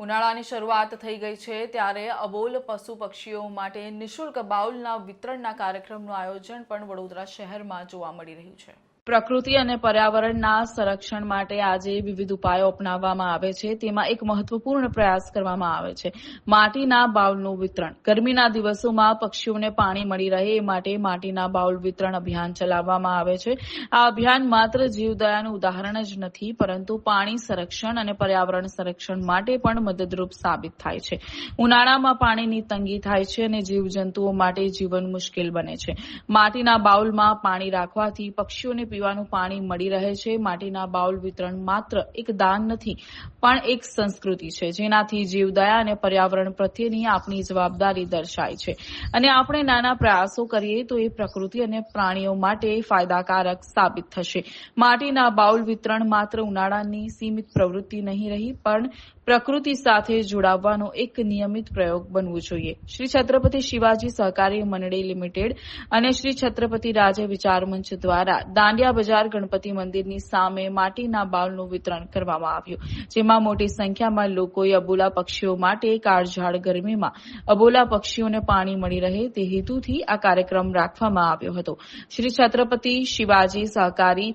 ઉનાળાની શરૂઆત થઈ ગઈ છે ત્યારે અબોલ પશુ પક્ષીઓ માટે નિઃશુલ્ક બાઉલના વિતરણના કાર્યક્રમનું આયોજન પણ વડોદરા શહેરમાં જોવા મળી રહ્યું છે. પ્રકૃતિ અને પર્યાવરણના સંરક્ષણ માટે આજે વિવિધ ઉપાયો અપનાવવામાં આવે છે. તેમાં એક મહત્વપૂર્ણ પ્રયાસ કરવામાં આવે છે. માટીના બાઉલનું વિતરણ. ગરમીના દિવસોમાં પક્ષીઓને પાણી મળી રહે એ માટે માટીના બાઉલ વિતરણ અભિયાન ચલાવવામાં આવે છે. આ અભિયાન માત્ર જીવદયાનું ઉદાહરણ જ નથી, પરંતુ પાણી સંરક્ષણ અને પર્યાવરણ સંરક્ષણ માટે પણ મદદરૂપ સાબિત થાય છે. ઉનાળામાં પાણીની તંગી થાય છે અને જીવજંતુઓ માટે જીવન મુશ્કેલ બને છે. માટીના બાઉલમાં પાણી રાખવાથી પક્ષીઓને પીવાનું પાણી મળી રહે છે. માટીના બાઉલ વિતરણ માત્ર એક દાન નથી, પણ એક સંસ્કૃતિ છે, જેનાથી જીવદયા અને પર્યાવરણ પ્રત્યેની આપણી જવાબદારી દર્શાય છે. અને આપણે નાના પ્રયાસો કરીએ તો એ પ્રકૃતિ અને પ્રાણીઓ માટે ફાયદાકારક સાબિત થશે. માટીના બાઉલ વિતરણ માત્ર ઉનાળાની સીમિત પ્રવૃત્તિ નહીં રહી, પણ પ્રકૃતિ સાથે જોડાવવાનો એક નિયમિત પ્રયોગ બનવું જોઈએ. શ્રી છત્રપતિ શિવાજી સહકારી મંડળી લિમિટેડ અને શ્રી છત્રપતિ રાજે વિચાર મંચ દ્વારા દાંડિયા બજાર ગણપતિ મંદિરની સામે માટીના બાઉલનું વિતરણ કરવામાં આવ્યું. જેમાં મોટી સંખ્યામાં લોકોએ અબોલા પક્ષીઓ માટે કાળઝાળ ગરમીમાં અબોલા પક્ષીઓને પાણી મળી રહે તે હેતુથી આ કાર્યક્રમ રાખવામાં આવ્યો હતો. શ્રી છત્રપતિ શિવાજી સહકારી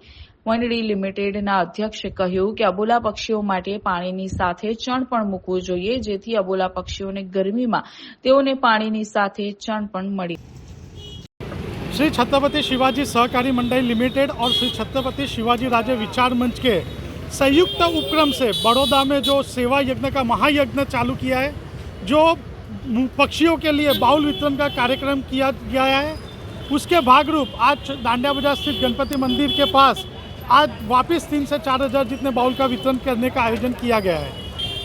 મંડળી લિમિટેડના અધ્યક્ષે કહ્યું કે અબોલા પક્ષીઓ માટે પાણીની સાથે ચણ પણ મૂકવું જોઈએ, જેથી અબોલા પક્ષીઓને ગરમીમાં તેઓને પાણીની સાથે ચણ પણ મળી श्री छत्रपति शिवाजी सहकारी मंडल लिमिटेड और श्री छत्रपति शिवाजी राजे विचार मंच के संयुक्त उपक्रम से बड़ौदा में जो सेवा यज्ञ का महायज्ञ चालू किया है, जो पक्षियों के लिए बाउल वितरण का कार्यक्रम किया गया है, उसके भागरूप आज डांडिया बाज़ार स्थित गणपति मंदिर के पास आज वापस तीन से चार हज़ार जितने बाउल का वितरण करने का आयोजन किया गया है।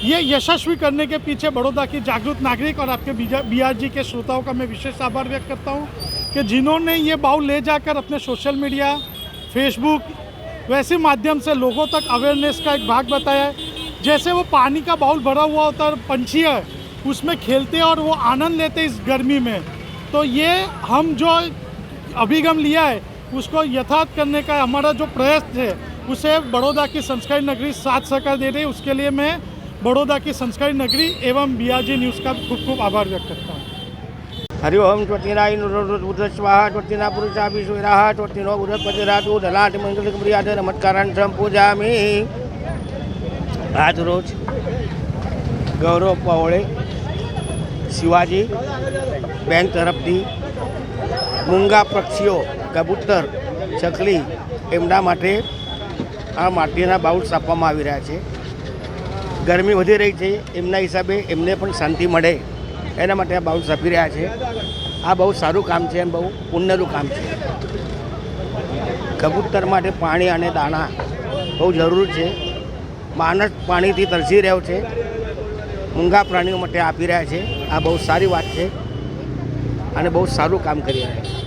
ये यशस्वी करने के पीछे बड़ौदा की जागरूक नागरिक और आपके बी आर जी के श्रोताओं का मैं विशेष आभार व्यक्त करता हूँ। कि जिन्होंने ये बाउल ले जाकर अपने सोशल मीडिया, फेसबुक, वैसे माध्यम से लोगों तक अवेयरनेस का एक भाग बताया है। जैसे वो पानी का बाउल भरा हुआ होता है पंछी है, उसमें खेलते हैं और वो आनंद लेते इस गर्मी में। तो ये हम जो अभिगम लिया है, उसको यथार्थ करने का हमारा जो प्रयास है, उसे बड़ौदा की संस्कारी नगरी साथ सहकार दे रही उसके लिए मैं बड़ौदा की संस्कारी नगरी एवं बी न्यूज़ का खूब खूब आभार व्यक्त करता हूँ। હરિઓમ ત્વતિરાય ઉદ્રસ્વાહ ત્વતિના પુરુષા વિશ્વરાહ ત્વતિનો ઉદ્રપતિરાતુ ધલાટ મંગલ ક્રિયાતે નમત્કારાન સંપૂજામી આજ રોજ ગૌરવ પવળે શિવાજી બેન તરફથી મૂંગા પક્ષીઓ કબૂતર ચકલી એમના માટે આ માટીના બાઉટ્સ આપવામાં આવી રહ્યા છે. ગરમી વધી રહી છે, એમના હિસાબે એમને પણ શાંતિ મળે. એના માટે આ બાઉલ્સ આપી રહ્યા છે. આ બહુ સારું કામ છે અને બહુ પુણ્યનું કામ છે. કબૂતર માટે પાણી અને દાણા બહુ જરૂર છે. માણસ પાણીથી તરસી રહ્યો છે. મૂંગા પ્રાણીઓ માટે આપી રહ્યા છે. આ બહુ સારી વાત છે. અને બહુ સારું કામ કરી રહ્યા છે.